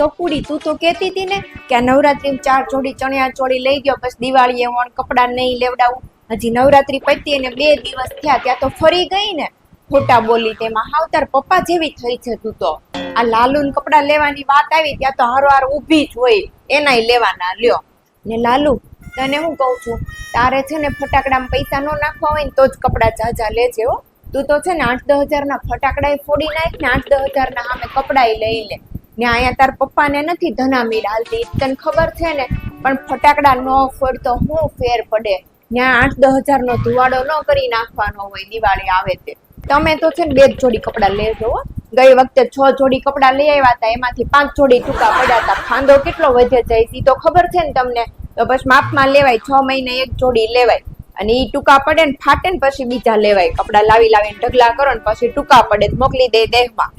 ચોકુડી, તું તો કહેતી હતી ને કે આ નવરાત્રીમાં ચાર જોડી ચણિયા ચોળી લઈ ગયો, પછી દિવાળીએ વણ કપડાં નહીં લેવડાવું. હજી નવરાત્રી પતી અને બે દિવસ થયા, ત્યાં તો ફરી ગઈ ને. ખોટા બોલી તેમાં હાવ તાર પપ્પા જેવી થઈ છે તું તો. આ લાલુન કપડાં લેવાની વાત આવી, ત્યાં તો હારો ઊભી જ હોય. એનાય લેવાના, લ્યો. ને લાલુ, તને હું કહું છું, તારે છે ને ફટાકડામાં પૈસા ન નાખવા હોય ને તો જ કપડાં જાજા લેજે હો. તું તો છે ને આઠ દસ હજારના ફટાકડા ફોડી નાખ ને આઠ દસ હજારના સામે કપડાય લઈ લે. ને તાર પપ્પાને નથી ધનામીર હાલતી તને ખબર છે ને? પણ ફટાકડા ન ફોડતો હું ફેર પડે. ત્યાં આઠ દસ હજારનો ધુવાડો ન કરી નાખવાનો હોય, દિવાળી આવે તે. તમે તો છે ને બે જ જોડી કપડાં લેજો. ગઈ વખતે છ જોડી કપડાં લઈ આવ્યા હતા એમાંથી પાંચ જોડી ટૂંકા પડ્યા હતા ફાંદો કેટલો વધે જાય એ તો ખબર છે ને તમને? તો પછી માપમાં લેવાય, છ મહિને એક જોડી લેવાય. અને ઈ ટૂંકા પડે ને ફાટે ને પછી બીજા લેવાય. કપડાં લાવી લાવીને ઢગલા કરો ને પછી ટૂંકા પડે, મોકલી દે દેહમાં.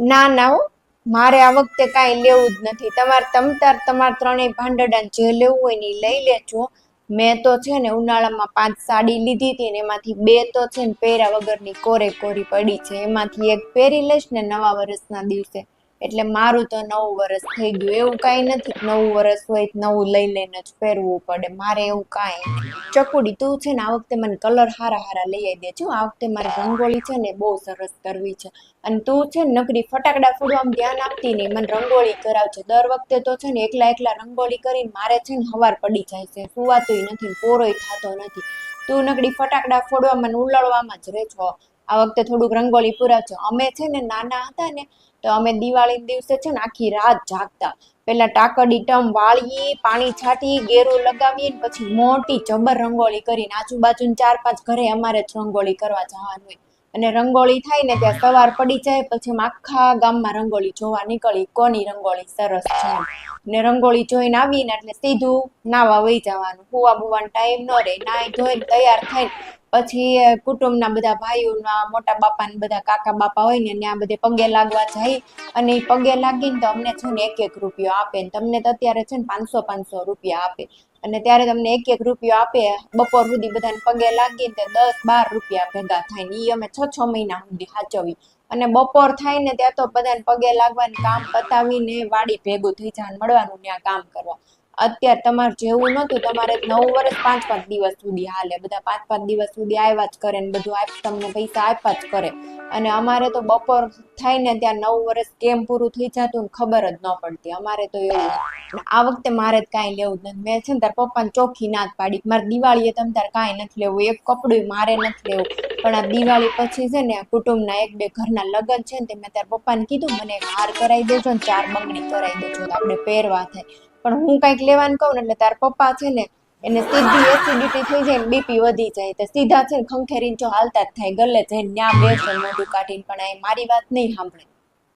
ના ના હો. મારે આ વખતે કાંઈ લેવું જ નથી. તમારે તમતાર તમારે ત્રણેય ભાંડડાને જે લેવું હોય ને એ લઈ લેજો. મેં તો છે ને ઉનાળામાં પાંચ સાડી લીધી હતી ને એમાંથી બે તો છે ને પહેર્યા વગરની કોરે કોરી પડી છે. એમાંથી એક પહેરી લઈશ ને નવા વર્ષના દિવસે. એટલે મારું તો નવું વર્ષ થઈ ગયું. એવું કાંઈ નથી નવું વર્ષ હોય નવું લઈ લઈને જ પહેરવું પડે. મારે એવું કાંઈ ચકુડી, તું છે ને આ વખતે મને કલર હારા હારા લઈ આવી દેજો આ વખતે મારી રંગોળી છે ને બહુ સરસ કરવી છે. અને તું છે ને નકરી ફટાકડા ફોડવામાં ધ્યાન આપતી નહીં. મને રંગોળી કરાવજે. દર વખતે તો છે ને એકલા એકલા રંગોળી કરીને મારે છે ને હવાર પડી જાય છે. સુવાતુંય નથી પોરોય થતો નથી. તું નકડી ફટાકડા ફોડવામાં ઉલાળવામાં જ રહે છો આ વખતે થોડુંક રંગોળી પૂરાવજો અમે છે ને નાના હતા ને, તો અમે દિવાળી દિવસે છે ને આખી રાત જાગતા. પેલા ટાકડી ટમ વાળીએ, પાણી છાંટી ગેરું લગાવીએ પછી મોટી જબર રંગોળી કરીને આજુબાજુ ચાર પાંચ ઘરે અમારે જ રંગોળી કરવા જવાનું હોય. અને રંગોળી થાય ને ત્યાં સવાર પડી જાય, પછી આખા ગામમાં રંગોળી જોવા નીકળી. કોની રંગોળી? સરસ છે ને રંગોળી જોઈને આવીને એટલે સીધું નાવા વહી જવાનું. હુવા બુવાનો ટાઈમ ન રહે. નાય ધોઈને તૈયાર થઈને પછી કુટુંબના બધા ભાઈઓના, મોટા બાપા ને બધા કાકા બાપા હોય ને, ત્યાં બધે પગે લાગવા જાય. અને એ પગે લાગીને તો અમને છે ને એક એક રૂપિયો આપે ને, તમને તો અત્યારે છે ને પાંચસો પાંચસો રૂપિયા આપે. અને ત્યારે તમને એક એક રૂપિયો આપે, બપોર સુધી બધાને પગે લાગીને ને દસ બાર રૂપિયા ભેગા થાય ને એ અમે છ છ મહિના સુધી સાચવી અને બપોર થાય ને, ત્યાં તો બધાને પગે લાગવાનું કામ પતાવીને વાડી ભેગું થઈ જાય મળવાનું ત્યાં કામ કરવા. અત્યારે તમારે જેવું નહોતું તમારે નવ વર્ષ પાંચ પાંચ દિવસ સુધી હાલે. બધા પાંચ પાંચ દિવસ સુધી આવ્યા જ કરે ને બધું આપ તમને પૈસા આપ્યા જ કરે. અને અમારે તો બપોર થાય ને ત્યાં નવ વર્ષ કેમ પૂરું થઈ જતું ને ખબર જ ન પડતી. અમારે તો એવું આ વખતે મારે જ કાંઈ લેવું જ નથી. મેં છે ને તાર પપ્પાને ચોખ્ખી ના જ પાડી. મારે દિવાળીએ તમે તાર કાંઈ નથી લેવું. એક કપડું મારે નથી લેવું. પણ આ દિવાળી પછી છે ને કુટુંબના એક બે ઘરના લગ્ન છે ને તે મેં તાર પપ્પાને કીધું, મને હાર કરાવી દેજો ને ચાર બંગડી કરાવી દેજો આપણે પહેરવા થાય. પણ હું કંઈક લેવાનું કહું ને એટલે તાર પપ્પા છે ને, એને સીધી એસિડિટી થઈ જાય ને બીપી વધી જાય. તો સીધા છે ને ખંખેરીને જો હાલતા જ થાય, ગલે જઈને ન્યા બેસે મોઢું કાઢીને પણ એ મારી વાત નહીં સાંભળે.